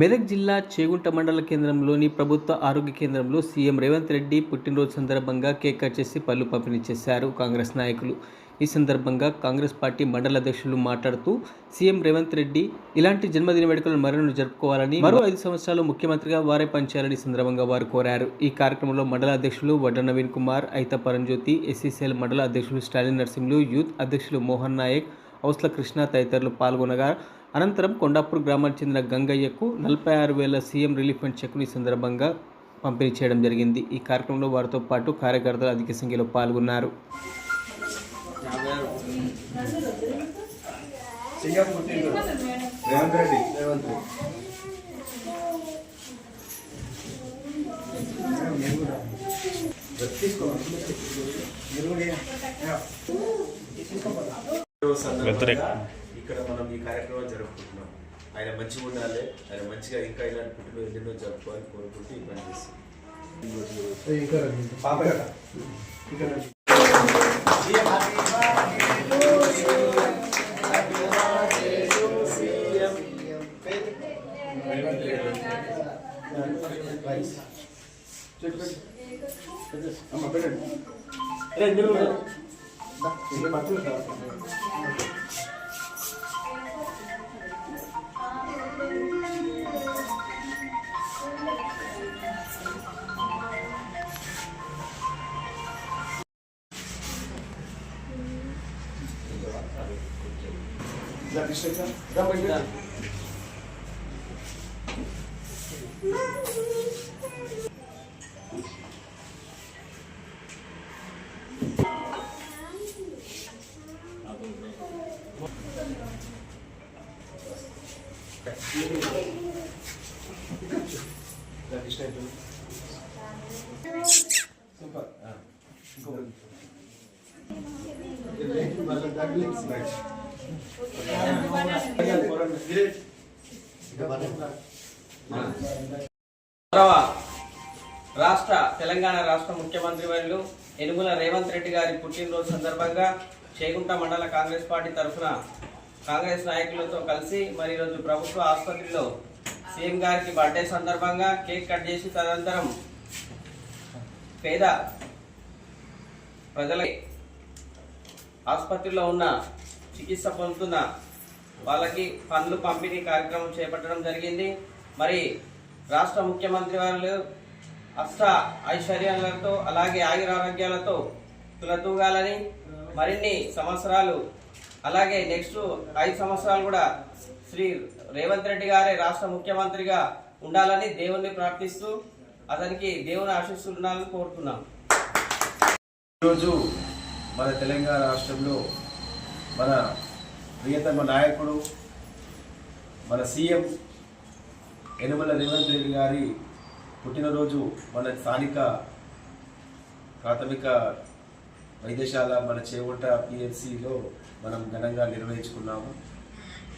మెదక్ జిల్లా చేగుంట మండల కేంద్రంలోని ప్రభుత్వ ఆరోగ్య కేంద్రంలో సీఎం రేవంత్ రెడ్డి పుట్టినరోజు సందర్భంగా కేక్ కట్ చేసి పళ్ళు పంపిణీ చేశారు కాంగ్రెస్ నాయకులు. ఈ సందర్భంగా కాంగ్రెస్ పార్టీ మండల అధ్యక్షులు మాట్లాడుతూ సీఎం రేవంత్ రెడ్డి ఇలాంటి జన్మదిన వేడుకలు మరణను జరుపుకోవాలని మరో ఐదు సంవత్సరాలు ముఖ్యమంత్రిగా వారే పనిచేయాలని ఈ సందర్భంగా వారు కోరారు. ఈ కార్యక్రమంలో మండల అధ్యక్షులు వడ్డ నవీన్ కుమార్ ఐత పరంజ్యోతి ఎస్సీసీఎల్ మండల అధ్యక్షులు స్టాలిన్ నర్సింహులు యూత్ అధ్యక్షులు మోహన్ నాయక్ ఔస్ల కృష్ణ తదితరులు పాల్గొనగా అనంతరం కొండాపూర్ గ్రామానికి చెందిన గంగయ్యకు నలభై ఆరు వేల సీఎం రిలీఫ్ ఫండ్ చెక్ను ఈ సందర్భంగా పంపిణీ చేయడం జరిగింది. ఈ కార్యక్రమంలో వారితో పాటు కార్యకర్తలు అధిక సంఖ్యలో పాల్గొన్నారు. సీఎం ఇక్కడ మనం ఈ కార్యక్రమం జరుపుకుంటున్నాం. ఆయన మంచిగా ఉండాలి ఆయన మంచిగా ఇంకా ఇలాంటి పుట్టిన ఎన్నెన్నో జరుపుకోవాలని కోరుకుంటూ ఈ పని చేస్తాం. ఇక్కడ అమ్మ పెట్టండి Да, пиши там. Да, пойдем. Да. Да, пиши там. Супер. А. Go. Your leg wasn't that leg smash. రాష్ట్ర తెలంగాణ రాష్ట్ర ముఖ్యమంత్రి వర్యులు ఎనుగుల రేవంత్ రెడ్డి గారి పుట్టినరోజు సందర్భంగా చేగుంట మండల కాంగ్రెస్ పార్టీ తరఫున కాంగ్రెస్ నాయకులతో కలిసి మరి ఈరోజు ప్రభుత్వ ఆసుపత్రిలో సీఎం గారికి బర్త్డే సందర్భంగా కేక్ కట్ చేసి తదనంతరం పేద ప్రజల ఆసుపత్రిలో ఉన్న చికిత్స పొందుతున్న వాళ్ళకి పనులు పంపిణీ కార్యక్రమం చేపట్టడం జరిగింది. మరి రాష్ట్ర ముఖ్యమంత్రి వారు అష్ట ఐశ్వర్యాలతో అలాగే ఆయురారోగ్యాలతో తులతూగాలని మరిన్ని సంవత్సరాలు అలాగే నెక్స్ట్ ఐదు సంవత్సరాలు కూడా శ్రీ రేవంత్ రెడ్డి గారే రాష్ట్ర ముఖ్యమంత్రిగా ఉండాలని దేవుణ్ణి ప్రార్థిస్తూ అతనికి దేవుని ఆశీస్సులు కోరుతున్నాం. ఈరోజు మన తెలంగాణ రాష్ట్రంలో మన ప్రియతమ నాయకుడు మన సీఎం యనమల రేవంత్ రెడ్డి గారి పుట్టినరోజు మన స్థానిక ప్రాథమిక వైద్యశాల మన చేవట పిహెచ్సిలో మనం ఘనంగా నిర్వహించుకున్నాము.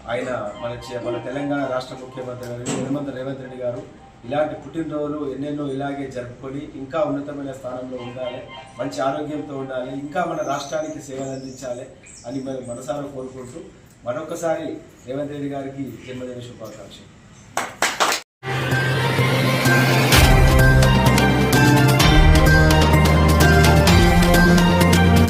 ఆయన మన చే- మన తెలంగాణ రాష్ట్ర ముఖ్యమంత్రి హనుమంత రేవంత్ రెడ్డి గారు ఇలాంటి పుట్టినరోజులు ఎన్నెన్నో ఇలాగే జరుపుకొని ఇంకా ఉన్నతమైన స్థానంలో ఉండాలి మంచి ఆరోగ్యంతో ఉండాలి ఇంకా మన రాష్ట్రానికి సేవలు అందించాలి అని మనం మనసారా కోరుకుంటూ మరొకసారి రేవంత్ రెడ్డి గారికి జన్మదిన శుభాకాంక్షలు.